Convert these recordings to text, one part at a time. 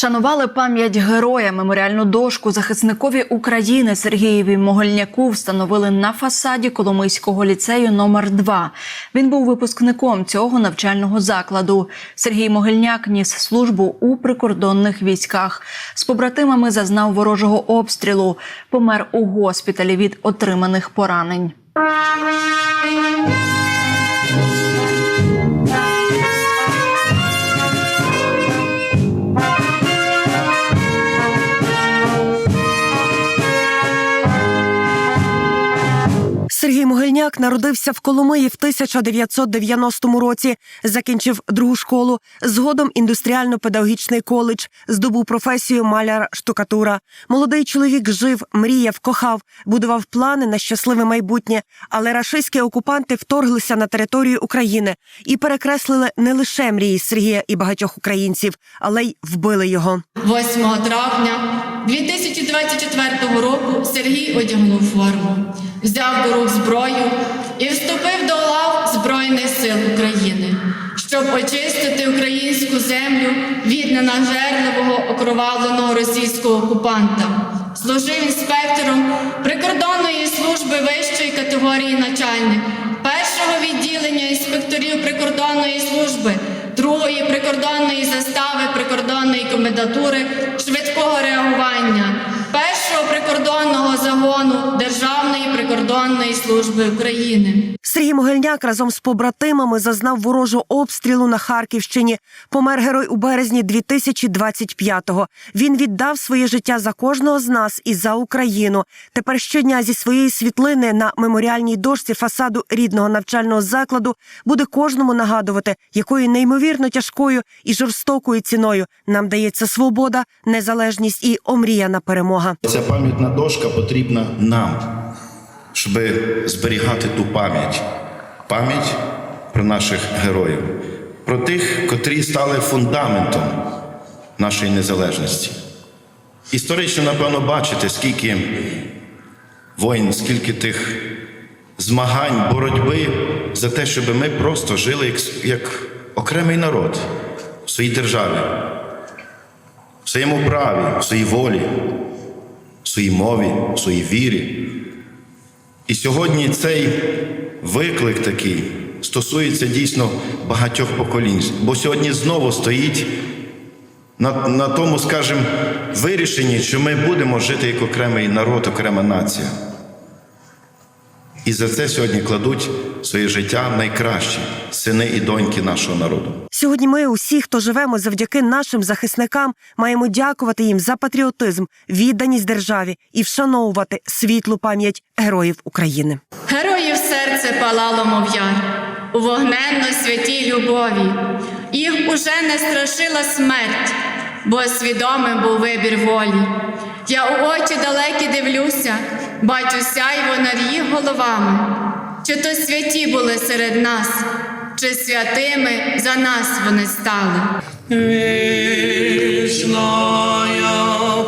Вшанували пам'ять героя меморіальну дошку захисникові України Сергієві Могильняку встановили на фасаді Коломийського ліцею номер 2 Він був випускником цього навчального закладу. Сергій Могильняк ніс службу у прикордонних військах. З побратимами зазнав ворожого обстрілу. Помер у госпіталі від отриманих поранень. Сергій Могильняк народився в Коломиї в 1990 році. Закінчив другу школу, згодом індустріально-педагогічний коледж, здобув професію маляр штукатура. Молодий чоловік жив, мріяв, кохав, будував плани на щасливе майбутнє. Але рашистські окупанти вторглися на територію України і перекреслили не лише мрії Сергія і багатьох українців, але й вбили його. 8 травня 2024 року Сергій одягнув форму, взяв до рук зброю і вступив до лав Збройних сил України, щоб очистити українську землю від ненажерливого окровавленого російського окупанта. Служив інспектором прикордонної служби вищої категорії начальник, першого відділення інспекторів прикордонної служби, другої прикордонної застави прикордонної комендатури реагування, першого прикордонного загону Державної прикордонної служби України. Сергій Могильняк разом з побратимами зазнав ворожого обстрілу на Харківщині. Помер герой у березні 2025-го. Він віддав своє життя за кожного з нас і за Україну. Тепер щодня зі своєї світлини на меморіальній дошці фасаду рідного навчального закладу буде кожному нагадувати, якою неймовірно тяжкою і жорстокою ціною нам дається свобода, незалежність і омріяна перемога. Ця пам'ятна дошка потрібна нам, щоб зберігати ту пам'ять. Пам'ять про наших героїв, про тих, котрі стали фундаментом нашої незалежності. Історично, напевно, бачите, скільки воїн, скільки тих змагань, боротьби за те, щоб ми просто жили як, як окремий народ в своїй державі, в своєму праві, в своїй волі в своїй мові, в своїй вірі. І сьогодні цей виклик такий стосується дійсно багатьох поколінь, бо сьогодні знову стоїть на, на тому, скажімо, вирішенні, що ми будемо жити як окремий народ, окрема нація. І за це сьогодні кладуть своє життя найкращі сини і доньки нашого народу. Сьогодні ми, усі, хто живемо завдяки нашим захисникам, маємо дякувати їм за патріотизм, відданість державі і вшановувати світлу пам'ять героїв України. Героїв серце палало, мов у вогненно святій любові. Їх уже не страшила смерть, бо свідомим був вибір волі. Я у очі далекі дивлюся, бачу сяйво над їх головами. Чи то святі були серед нас, чи святими за нас вони стали. Вечная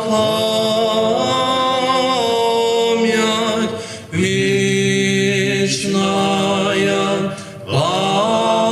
память, вечная память,